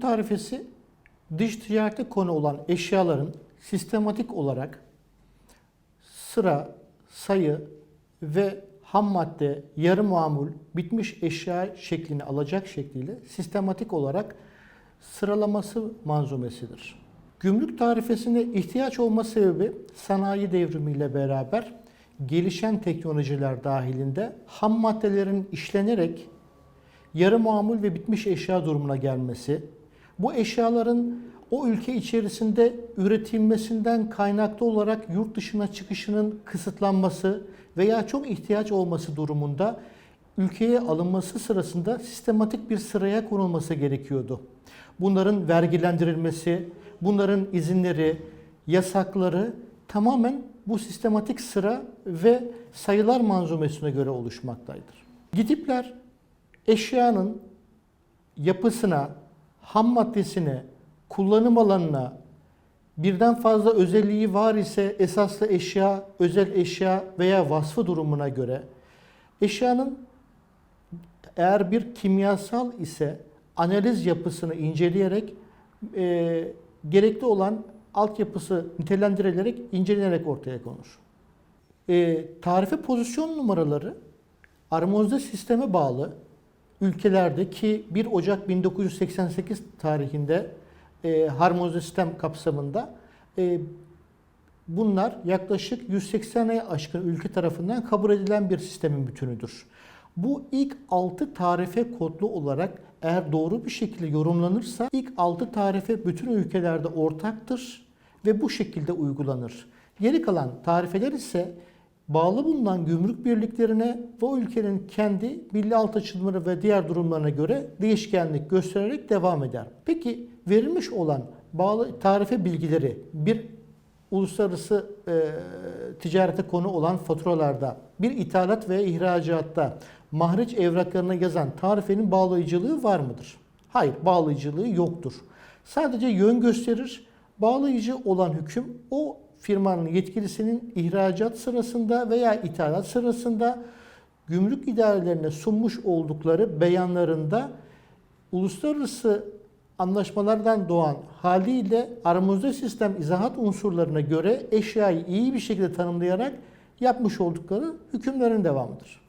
tarifesi dış ticarete konu olan eşyaların sistematik olarak sıra, sayı ve ham madde, yarı mamul, bitmiş eşya şeklini alacak şekliyle sistematik olarak sıralaması manzumesidir. Gümrük tarifesine ihtiyaç olma sebebi sanayi devrimiyle beraber gelişen teknolojiler dahilinde ham maddelerin işlenerek yarı mamul ve bitmiş eşya durumuna gelmesi, bu eşyaların o ülke içerisinde üretilmesinden kaynaklı olarak yurt dışına çıkışının kısıtlanması veya çok ihtiyaç olması durumunda ülkeye alınması sırasında sistematik bir sıraya konulması gerekiyordu. Bunların vergilendirilmesi, bunların izinleri, yasakları tamamen bu sistematik sıra ve sayılar manzumesine göre oluşmaktaydır. Gidipler eşyanın yapısına, ham maddesine, kullanım alanına birden fazla özelliği var ise esaslı eşya, özel eşya veya vasfı durumuna göre eşyanın eğer bir kimyasal ise analiz yapısını inceleyerek e, gerekli olan altyapısı nitelendirilerek, incelenerek ortaya konur. E, tarife pozisyon numaraları armonize sisteme bağlı ülkelerde ki 1 Ocak 1988 tarihinde e, harmonize sistem kapsamında e, bunlar yaklaşık 180'e aşkın ülke tarafından kabul edilen bir sistemin bütünüdür. Bu ilk 6 tarife kodlu olarak eğer doğru bir şekilde yorumlanırsa ilk 6 tarife bütün ülkelerde ortaktır ve bu şekilde uygulanır. Geri kalan tarifeler ise bağlı bulunan gümrük birliklerine ve o ülkenin kendi milli alt açılımları ve diğer durumlarına göre değişkenlik göstererek devam eder. Peki verilmiş olan bağlı tarife bilgileri bir uluslararası e, ticarete konu olan faturalarda, bir ithalat veya ihracatta mahreç evraklarına yazan tarifenin bağlayıcılığı var mıdır? Hayır, bağlayıcılığı yoktur. Sadece yön gösterir. Bağlayıcı olan hüküm o firmanın yetkilisinin ihracat sırasında veya ithalat sırasında gümrük idarelerine sunmuş oldukları beyanlarında uluslararası anlaşmalardan doğan haliyle aramızda sistem izahat unsurlarına göre eşyayı iyi bir şekilde tanımlayarak yapmış oldukları hükümlerin devamıdır.